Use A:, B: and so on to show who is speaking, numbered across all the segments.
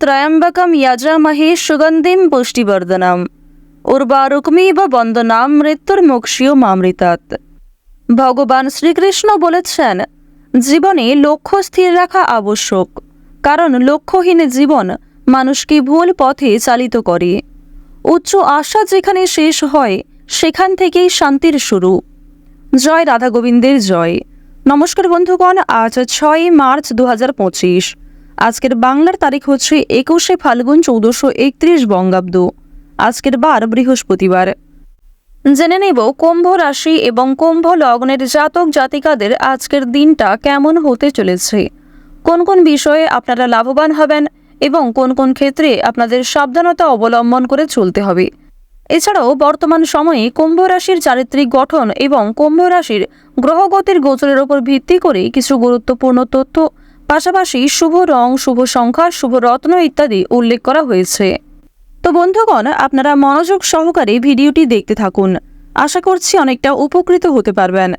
A: ত্রয়ম্বকম যজামহে সুগন্ধিম পুষ্টিবর্ধনম উর্বারুকমিব বন্দনাম মৃত্যুর মোক্ষীয় মামৃতাত ভগবান শ্রীকৃষ্ণ বলেছেন জীবনে লক্ষ্য স্থির রাখা আবশ্যক কারণ লক্ষ্যহীন জীবন মানুষকে ভুল পথে চালিত করে উচ্চ আশা যেখানে শেষ হয় সেখান থেকেই শান্তির শুরু জয় রাধা গোবিন্দের জয় নমস্কার বন্ধুগণ আজ ছয় মার্চ দু পঁচিশ আজকের বাংলার তারিখ হচ্ছে একুশে ফাল্গুন চৌদ্দশো একত্রিশ বঙ্গাব্দ। আজকের বার বৃহস্পতিবার। জেনে নেব কুম্ভ রাশি এবং কুম্ভ লগ্নের জাতক জাতিকাদের আজকের দিনটা কেমন হতে চলেছে। কোন কোন বিষয়ে আপনারা লাভবান হবেন এবং কোন কোন ক্ষেত্রে আপনাদের সাবধানতা অবলম্বন করে চলতে হবে। এছাড়াও বর্তমান সময়ে কুম্ভ রাশির চারিত্রিক গঠন এবং কুম্ভ রাশির গ্রহগতির গোচরের উপর ভিত্তি করে কিছু গুরুত্বপূর্ণ তথ্য পাশাপাশি শুভ রং, শুভ সংখ্যা, শুভ রত্ন ইত্যাদি উল্লেখ করা হয়েছে। তো বন্ধুগণ, আপনারা মনোযোগ সহকারে ভিডিওটি দেখতে থাকুন। আশা করছি অনেকটা উপকৃত হতে পারবেন।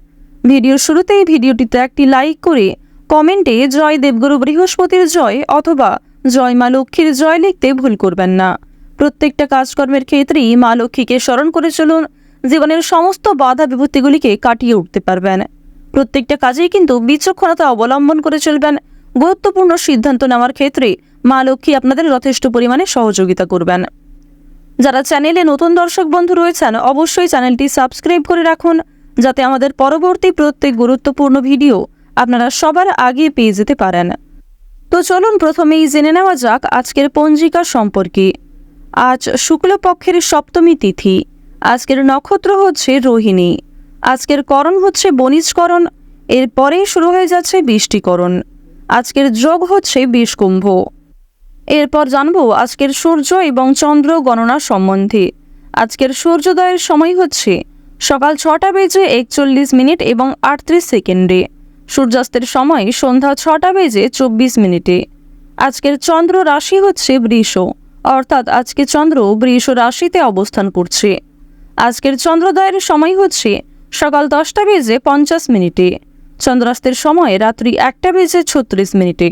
A: ভিডিওর শুরুতেই ভিডিওটিতে একটি লাইক করে কমেন্টে জয় দেবগুরু বৃহস্পতির জয় অথবা জয় মা লক্ষ্মীর জয় লিখতে ভুল করবেন না। প্রত্যেকটা কাজকর্মের ক্ষেত্রেই মা লক্ষ্মীকে স্মরণ করে চলুন, জীবনের সমস্ত বাধা বিপত্তিগুলিকে কাটিয়ে উঠতে পারবেন। প্রত্যেকটা কাজেই কিন্তু বিচক্ষণতা অবলম্বন করে চলবেন গুরুত্বপূর্ণ সিদ্ধান্ত নেওয়ার ক্ষেত্রে মা লক্ষ্মী আপনাদের যথেষ্ট পরিমাণে সহযোগিতা করবেন। যারা চ্যানেলে নতুন দর্শক বন্ধু রয়েছেন, অবশ্যই চ্যানেলটি সাবস্ক্রাইব করে রাখুন, যাতে আমাদের পরবর্তী প্রত্যেক গুরুত্বপূর্ণ ভিডিও আপনারা সবার আগে পেয়ে যেতে পারেন। তো চলুন প্রথমেই জেনে নেওয়া যাক আজকের পঞ্জিকা সম্পর্কে। আজ শুক্লপক্ষের সপ্তমী তিথি। আজকের নক্ষত্র হচ্ছে রোহিণী। আজকের করণ হচ্ছে বণিজকরণ। এরপরেই শুরু হয়ে যাচ্ছে বৃষ্টিকরণ। আজকের যোগ হচ্ছে বিষকুম্ভ। এরপর জানব আজকের সূর্য এবং চন্দ্র গণনা সম্বন্ধে। আজকের সূর্যোদয়ের সময় হচ্ছে সকাল ছটা বেজে একচল্লিশ মিনিট এবং আটত্রিশ সেকেন্ডে। সূর্যাস্তের সময় সন্ধ্যা ছটা বেজে চব্বিশ মিনিটে। আজকের চন্দ্র রাশি হচ্ছে বৃষ, অর্থাৎ আজকে চন্দ্র বৃষ রাশিতে অবস্থান করছে। আজকের চন্দ্রোদয়ের সময় হচ্ছে সকাল দশটা বেজে পঞ্চাশ মিনিটে। চন্দ্রাস্তের সময় রাত্রি একটা বেজে ছত্রিশ মিনিটে।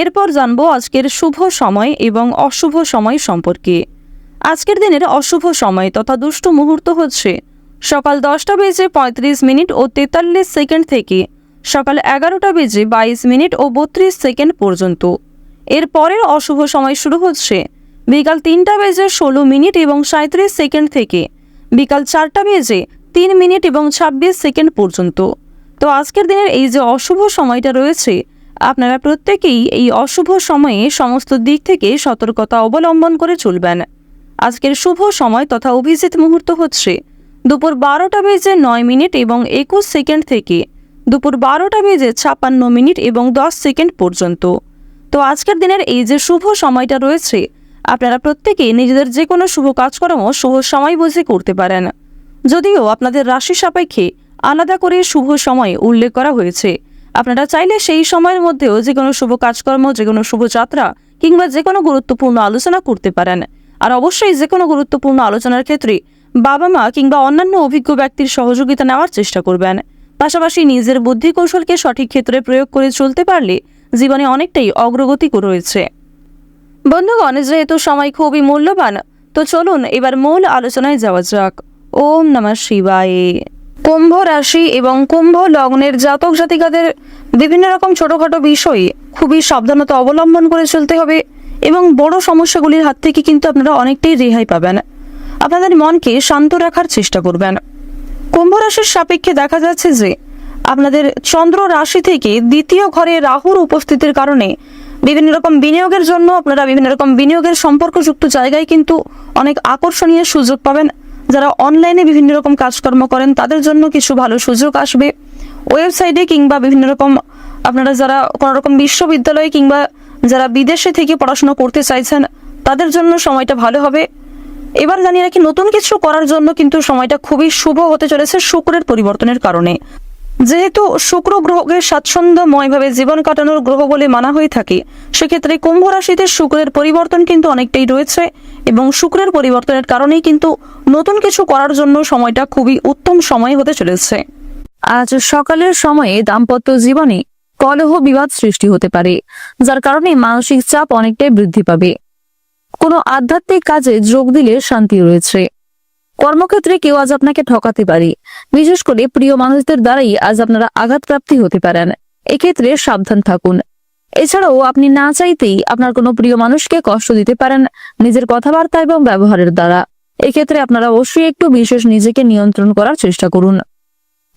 A: এরপর জানব আজকের শুভ সময় এবং অশুভ সময় সম্পর্কে। আজকের দিনের অশুভ সময় তথা দুষ্ট মুহূর্ত হচ্ছে সকাল দশটা বেজে পঁয়ত্রিশ মিনিট ও তেতাল্লিশ সেকেন্ড থেকে সকাল এগারোটা বেজে বাইশ মিনিট ও বত্রিশ সেকেন্ড পর্যন্ত। এর পরের অশুভ সময় শুরু হচ্ছে বিকাল তিনটা বেজে ষোলো মিনিট এবং সাঁত্রিশ সেকেন্ড থেকে বিকাল চারটা বেজে তিন মিনিট এবং ছাব্বিশ সেকেন্ড পর্যন্ত। তো আজকের দিনের এই যে অশুভ সময়টা রয়েছে, আপনারা প্রত্যেকেই এই অশুভ সময়ে সমস্ত দিক থেকে সতর্কতা অবলম্বন করে চলবেন। আজকের শুভ সময় তথা অভিজিৎ মুহূর্ত হচ্ছে দুপুর বারোটা বেজে নয় মিনিট এবং একুশ সেকেন্ড থেকে দুপুর বারোটা বেজে ছাপ্পান্ন মিনিট এবং দশ সেকেন্ড পর্যন্ত। তো আজকের দিনের এই যে শুভ সময়টা রয়েছে, আপনারা প্রত্যেকেই নিজেদের যে কোনো শুভ কাজকর্ম শুভ সময় বুঝে করতে পারেন। যদিও আপনাদের রাশি সাপেক্ষে আলাদা করে শুভ সময় উল্লেখ করা হয়েছে। আপনারা চাইলে সেই সময়ের মধ্যেও যে কোনো শুভ কাজকর্ম যে কোনো শুভ যাত্রা কিংবা যে কোনো গুরুত্বপূর্ণ আলোচনা করতে পারেন। আর অবশ্যই যে কোনো গুরুত্বপূর্ণ আলোচনার ক্ষেত্রে বাবা মা কিংবা অন্যান্য অভিজ্ঞ ব্যক্তির সহযোগিতা নেওয়ার চেষ্টা করবেন। পাশাপাশি নিজের বুদ্ধি কৌশলকে সঠিক ক্ষেত্রে প্রয়োগ করে চলতে পারলে জীবনে অনেকটাই অগ্রগতি রয়েছে। বন্ধুগণ, যেহেতু সময় খুবই মূল্যবান, তো চলুন এবার মূল আলোচনায় যাওয়া যাক। ওম নমঃ শিবায়। কুম্ভ রাশি এবং কুম্ভ লগ্নের জাতক জাতিকাদের বিভিন্ন রকম ছোটখাটো বিষয়ে খুবই সাবধানতা অবলম্বন করে চলতে হবে এবং বড় সমস্যাগুলির হাত থেকে কিন্তু আপনারা অনেকটাই রেহাই পাবেন। আপনাদের মনকে শান্ত রাখার চেষ্টা করবেন। কুম্ভ রাশির সাপেক্ষে দেখা যাচ্ছে যে, আপনাদের চন্দ্র রাশি থেকে দ্বিতীয় ঘরে রাহুর উপস্থিতির কারণে বিভিন্ন রকম বিনিয়োগের জন্য আপনারা বিভিন্ন রকম বিনিয়োগের সম্পর্কযুক্ত জায়গায় কিন্তু অনেক আকর্ষণীয় সুযোগ পাবেন। যারা অনলাইনে বিভিন্ন রকম কাজকর্ম করেন, তাদের জন্য কিছু ভালো সুযোগ আসবে। ওয়েবসাইটে কিংবা বিভিন্ন রকম, আপনারা যারা কোনো রকম বিশ্ববিদ্যালয়ে কিংবা যারা বিদেশে থেকে পড়াশোনা করতে চাইছেন, তাদের জন্য সময়টা ভালো হবে। এবার জানিয়ে রাখি, নতুন কিছু করার জন্য কিন্তু সময়টা খুবই শুভ হতে চলেছে শুক্রের পরিবর্তনের কারণে। যেহেতু শুক্র গ্রহকে স্বাচ্ছন্দ্যময়ভাবে জীবন কাটানোর গ্রহ বলে মানা হয়ে থাকে, সেক্ষেত্রে কুম্ভ রাশিতে শুক্রের পরিবর্তন কিন্তু অনেকটাই রয়েছে এবং শুক্রের পরিবর্তনের কারণেই কিন্তু নতুন কিছু করার জন্য সময়টা খুবই উত্তম সময় হতে চলেছে। আজ সকালের সময়ে দাম্পত্য জীবনে
B: কলহ বিবাদ সৃষ্টি হতে পারে, যার কারণে মানসিক চাপ অনেকটাই বৃদ্ধি পাবে। কোনো আধ্যাত্মিক কাজে যোগ দিলে শান্তি রয়েছে। কর্মক্ষেত্রে কেউ আজ আপনাকে ঠকাতে পারে। বিশেষ করে প্রিয় মানুষদের দ্বারাই আজ আপনারা আঘাতপ্রাপ্তি হতে পারেন। এক্ষেত্রে সাবধান থাকুন। এছাড়াও আপনি না চাইতেই আপনার কোনো প্রিয় মানুষকে কষ্ট দিতে পারেন নিজের কথাবার্তা এবং ব্যবহারের দ্বারা। এক্ষেত্রে আপনারা অবশ্যই একটু বিশেষ নিজেকে নিয়ন্ত্রণ করার চেষ্টা করুন।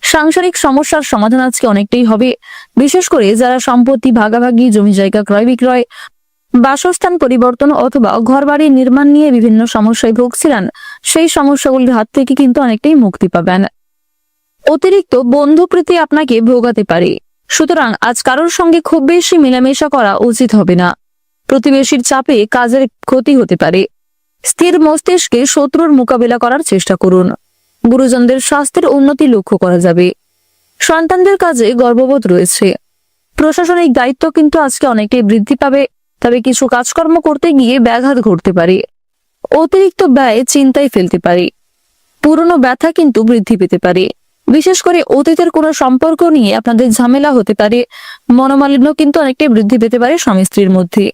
B: সাংসারিক সমস্যার সমাধান আজকে অনেকটাই হবে। বিশেষ করে যারা সম্পত্তি ভাগাভাগি, জমি জায়গা ক্রয় বিক্রয় বাসস্থান পরিবর্তন অথবা ঘরবাড়ি নির্মাণ নিয়ে বিভিন্ন সমস্যায় ভুগছিলেন। সেই সমস্যাগুলির হাত থেকে কিন্তু অনেকটাই মুক্তি পাবেন। অতিরিক্ত বন্ধুপ্রীতি আপনাকে ভোগাতে পারে। সুতরাং আজ কারোর সঙ্গে খুব বেশি মেলামেশা করা উচিত হবে না। প্রতিবেশীর চাপে কাজের ক্ষতি হতে পারে। স্থির মস্তিষ্কে শত্রুর মোকাবিলা করার চেষ্টা করুন। গুরুজনদের স্বাস্থ্যের উন্নতি লক্ষ্য করা যাবে। সন্তানদের কাজে গর্ববোধ রয়েছে। প্রশাসনিক দায়িত্ব কিন্তু আজকে অনেকটাই বৃদ্ধি পাবে। তবে কিছু কাজকর্ম করতে গিয়ে ব্যাঘাত ঘটতে পারে। অতিরিক্ত ব্যয় চিন্তায় ফেলতে পারে। পুরনো ব্যথা কিন্তু বৃদ্ধি পেতে পারে। বিশেষ করে অতীতের কোনো সম্পর্ক নিয়ে আপনাদের ঝামেলা হতে পারে। মনোমালিন্য কিন্তু অনেকটাই বৃদ্ধি পেতে পারে স্বামী স্ত্রীর মধ্যে।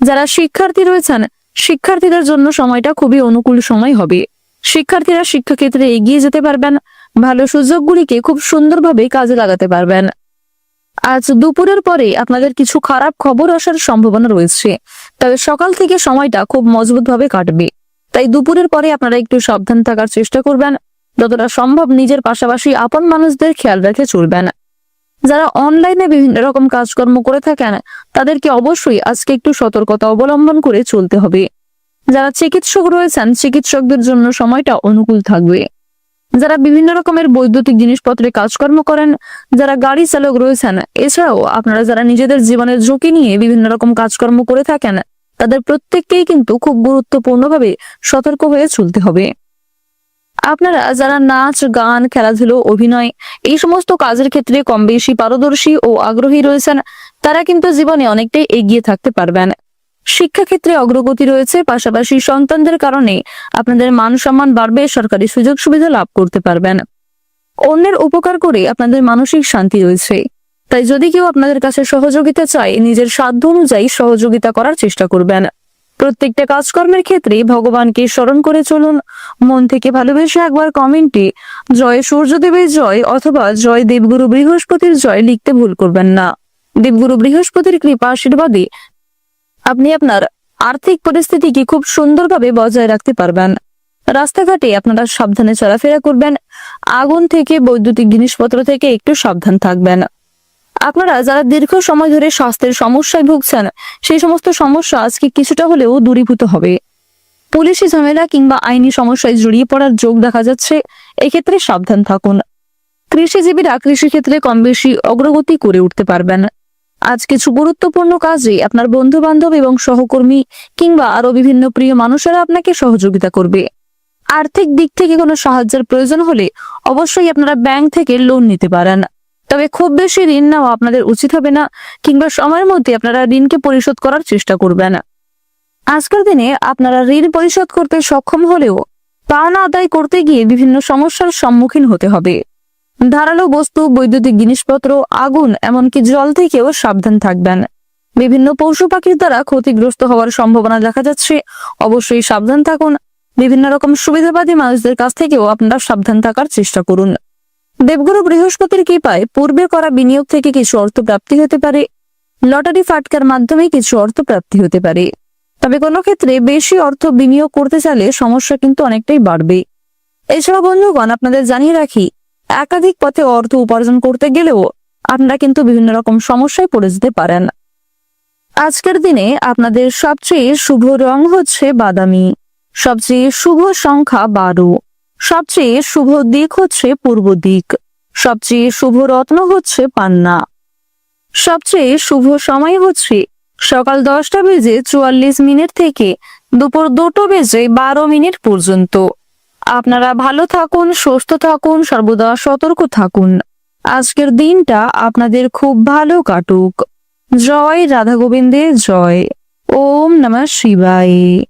B: যারা শিক্ষার্থী রয়েছেন, শিক্ষার্থীদের জন্য সময়টা খুবই অনুকূল সময় হবে। শিক্ষার্থীরা শিক্ষাক্ষেত্রে এগিয়ে যেতে পারবেন, ভালো সুযোগগুলিকে খুব সুন্দরভাবে কাজে লাগাতে পারবেন। আজ দুপুরের পরে আপনাদের কিছু খারাপ খবর আসার সম্ভাবনা রয়েছে। তবে সকাল থেকে সময়টা খুব মজবুতভাবে কাটবে। তাই দুপুরের পরে আপনারা একটু সাবধান থাকার চেষ্টা করবেন, যতটা সম্ভব নিজের পাশাপাশি আপন মানুষদের খেয়াল রেখে চলবেন। যারা অনলাইনে বিভিন্ন রকম কাজকর্ম করে থাকেন, তাদেরকে অবশ্যই আজকে একটু সতর্কতা অবলম্বন করে চলতে হবে। যারা চিকিৎসক রয়েছেন, চিকিৎসকদের জন্য সময়টা অনুকূল থাকবে। যারা বিভিন্ন রকমের বৈদ্যুতিক জিনিসপত্রে কাজকর্ম করেন, যারা গাড়ি চালক রয়েছেন, এছাড়াও আপনারা যারা নিজেদের জীবনের ঝুঁকি নিয়ে বিভিন্ন রকম কাজকর্ম করে থাকেন, তাদের প্রত্যেককেই কিন্তু খুব গুরুত্বপূর্ণভাবে সতর্ক হয়ে চলতে হবে। আপনারা যারা নাচ, গান, খেলাধুলো, অভিনয়, এই সমস্ত কাজের ক্ষেত্রে কম বেশি পারদর্শী ও আগ্রহী রয়েছেন, তারা কিন্তু জীবনে অনেকটাই এগিয়ে থাকতে পারবেন। শিক্ষাক্ষেত্রে অগ্রগতি রয়েছে, পাশাপাশি সন্তানদের কারণে আপনাদের মান সম্মান বাড়বে, সরকারি সুযোগ সুবিধা লাভ করতে পারবেন। অন্যের উপকার করে আপনাদের মানসিক শান্তি রয়েছে। তাই যদি কেউ আপনাদের কাছে সহযোগিতা চায়, নিজের সাধ্য অনুযায়ী সহযোগিতা করার চেষ্টা করবেন। প্রত্যেকটা কাজকর্মের ক্ষেত্রে ভগবানকে স্মরণ করে চলুন। মন থেকে ভালোবেসে একবার কমেন্টে জয় সূর্যদেবের জয় অথবা জয় দেবগুরু বৃহস্পতির জয় লিখতে ভুল করবেন না। দেবগুরু বৃহস্পতির কৃপা, আশীর্বাদে আপনি আপনার আর্থিক পরিস্থিতিকে খুব সুন্দরভাবে বজায় রাখতে পারবেন। রাস্তাঘাটে আপনারা সাবধানে চলাফেরা করবেন। আগুন থেকে, বৈদ্যুতিক জিনিসপত্র থেকে একটু সাবধান থাকবেন। আপনারা যারা দীর্ঘ সময় ধরে স্বাস্থ্যের সমস্যায় ভুগছেন, সেই সমস্ত সমস্যা আজকে কিছুটা হলেও দূরীভূত হবে। পুলিশি ঝামেলা কিংবা আইনি সমস্যায় জড়িয়ে পড়ার যোগ দেখা যাচ্ছে। এক্ষেত্রে সাবধান থাকুন। কৃষিজীবীরা কৃষিক্ষেত্রে কম বেশি অগ্রগতি করে উঠতে পারবেন। আজ কিছু গুরুত্বপূর্ণ কাজে আপনার বন্ধু বান্ধব এবং সহকর্মী কিংবা আরও বিভিন্ন প্রিয় মানুষেরা আপনাকে সহযোগিতা করবে। আর্থিক দিক থেকে কোনো সাহায্যের প্রয়োজন হলে অবশ্যই আপনারা ব্যাংক থেকে লোন নিতে পারেন। তবে খুব বেশি ঋণ নেওয়া আপনাদের উচিত হবে না কিংবা সময়ের মধ্যে আপনারা ঋণকে পরিশোধ করার চেষ্টা করবেন। আজকের দিনে আপনারা ঋণ পরিশোধ করতে সক্ষম হলেও পাওনা আদায় করতে গিয়ে বিভিন্ন সমস্যার সম্মুখীন হতে হবে। ধারালো বস্তু, বৈদ্যুতিক জিনিসপত্র, আগুন, এমনকি জল থেকেও সাবধান থাকবেন। বিভিন্ন পশু পাখির দ্বারা ক্ষতিগ্রস্ত হওয়ার সম্ভাবনা দেখা যাচ্ছে। অবশ্যই সাবধান থাকুন। বিভিন্ন রকম সুবিধাবাদী মানুষদের কাছ থেকেও আপনারা সাবধান থাকার চেষ্টা করুন। দেবগুরু বৃহস্পতির কৃপায় পূর্বে করা বিনিয়োগ থেকে কিছু অর্থ প্রাপ্তি হতে পারে। লটারি ফাটকার মাধ্যমে কিছু অর্থ প্রাপ্তি হতে পারে। তবে কোনো ক্ষেত্রে বেশি অর্থ বিনিয়োগ করতে চাইলে সমস্যা কিন্তু অনেকটাই বাড়বে। এছাড়া বন্ধুগণ, আপনাদের জানিয়ে রাখি একাধিক পথে অর্থ উপার্জন করতে গেলেও আপনারা কিন্তু বিভিন্ন রকম সমস্যায় পড়ে যেতে পারেন। আজকের দিনে আপনাদের সবচেয়ে শুভ রং হচ্ছে বাদামি। সবচেয়ে শুভ সংখ্যা বারো। সবচেয়ে শুভ দিক হচ্ছে পূর্ব দিক। সবচেয়ে শুভ রত্ন হচ্ছে পান্না। সবচেয়ে শুভ সময় হচ্ছে সকাল দশটা বেজে চুয়াল্লিশ মিনিট থেকে দুপুর দুটো বেজে বারো মিনিট পর্যন্ত। আপনারা ভালো থাকুন, সুস্থ থাকুন, সর্বদা সতর্ক থাকুন। আজকের দিনটা আপনাদের খুব ভালো কাটুক। জয় রাধা গোবিন্দের জয়। ওম নমঃ শিবায়।